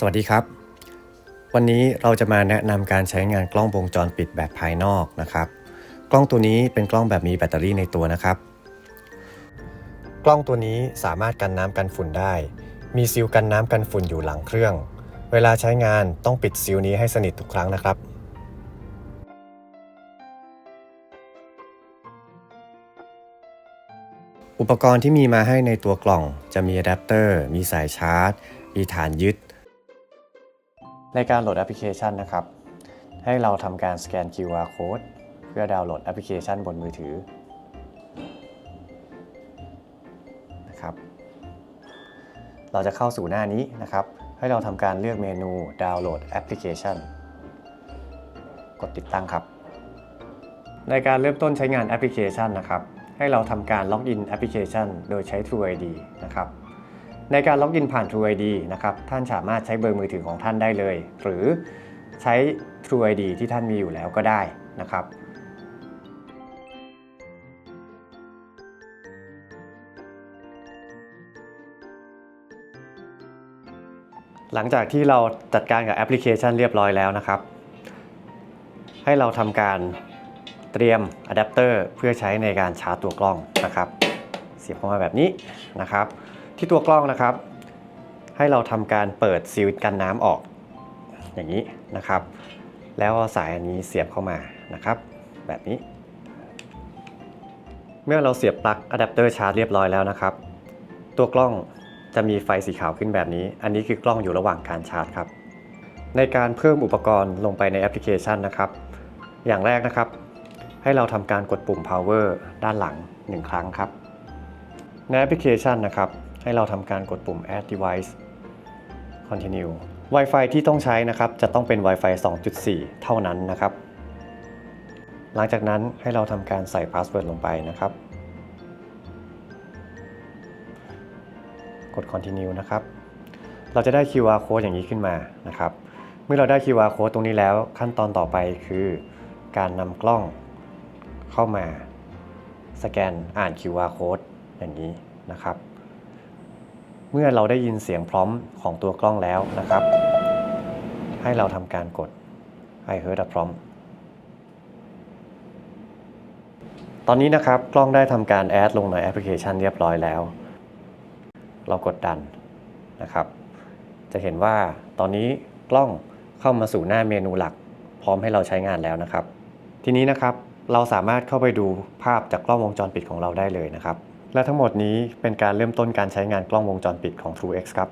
สวัสดีครับ วันนี้เราจะมาแนะนำการใช้งานกล้องวงจรปิดแบบภายนอกนะครับ กล้องตัวนี้เป็นกล้องแบบมีแบตเตอรี่ในตัวนะครับ กล้องตัวนี้สามารถกันน้ำกันฝุ่นได้ มีซีลกันน้ำกันฝุ่นอยู่หลังเครื่อง เวลาใช้งานต้องปิดซีลนี้ให้สนิททุกครั้งนะครับ อุปกรณ์ที่มีมาให้ในตัวกล่องจะมีอะแดปเตอร์ มีสายชาร์จ มีฐานยึด ในการโหลดแอปพลิเคชันนะครับ ให้เราทำการสแกน QR code เพื่อดาวน์โหลดแอปพลิเคชันบนมือถือนะครับ เราจะเข้าสู่หน้านี้นะครับ ให้เราทำการเลือกเมนูดาวน์โหลดแอปพลิเคชัน กดติดตั้งครับ ในการเริ่มต้นใช้งานแอปพลิเคชันนะครับ ให้เราทำการล็อกอินแอปพลิเคชัน โดยใช้ True ID นะครับ ในการล็อกอินผ่าน True ID นะครับ ท่านสามารถใช้เบอร์มือถือของท่านได้เลย หรือใช้ True ID ที่ท่านมีอยู่แล้วก็ได้นะครับ หลังจากที่เราจัดการกับแอปพลิเคชันเรียบร้อยแล้วนะครับ ให้เราทำการเตรียมอะแดปเตอร์เพื่อใช้ในการชาร์จตัวกล้องนะครับ เสียบเข้ามาแบบนี้นะครับ ที่ตัวกล้องนะครับ ให้เราทำการเปิดซีลกันน้ำออก อย่างนี้นะครับ แล้วเอาสายอันนี้เสียบเข้ามานะครับ แบบนี้ เมื่อเราเสียบปลั๊กอะแดปเตอร์ชาร์จเรียบร้อยแล้วนะครับ ตัวกล้องจะมีไฟสีขาวขึ้นแบบนี้ อันนี้คือกล้องอยู่ระหว่างการชาร์จครับ ในการเพิ่มอุปกรณ์ลงไปในแอปพลิเคชันนะครับ อย่างแรกนะครับ ให้เราทำการกดปุ่ม power ด้านหลัง 1 ครั้งครับ ในแอปพลิเคชันนะครับ ให้เราทำการกดปุ่ม add device continue Wi-Fi ที่ต้องใช้นะครับจะต้องเป็น Wi-Fi 2.4 เท่านั้นนะครับ หลังจากนั้นให้เราทำการใส่ password ลงไปนะครับ กด continue นะครับ เราจะได้ QR code อย่างนี้ขึ้นมานะครับ เมื่อเราได้ QR code ตรงนี้แล้วขั้นตอนต่อไปคือการนำกล้องเข้ามา สแกนอ่าน QR code อย่างนี้นะครับ มื่อเราได้ยินเสียงพร้อมของตัวกล้องแล้วนะครับ ให้เราทำการกด I heard a prompt ตอนนี้นะครับกล้องได้ทำการแอดลงในแอปพลิเคชันเรียบร้อยแล้ว เรากดดันนะครับ จะเห็นว่าตอนนี้กล้องเข้ามาสู่หน้าเมนูหลัก พร้อมให้เราใช้งานแล้วนะครับ ทีนี้นะครับเราสามารถเข้าไปดูภาพจากกล้องวงจรปิดของเราได้เลยนะครับ และทั้งหมดนี้เป็นการเริ่มต้นการใช้งานกล้องวงจรปิดของ TrueX ครับ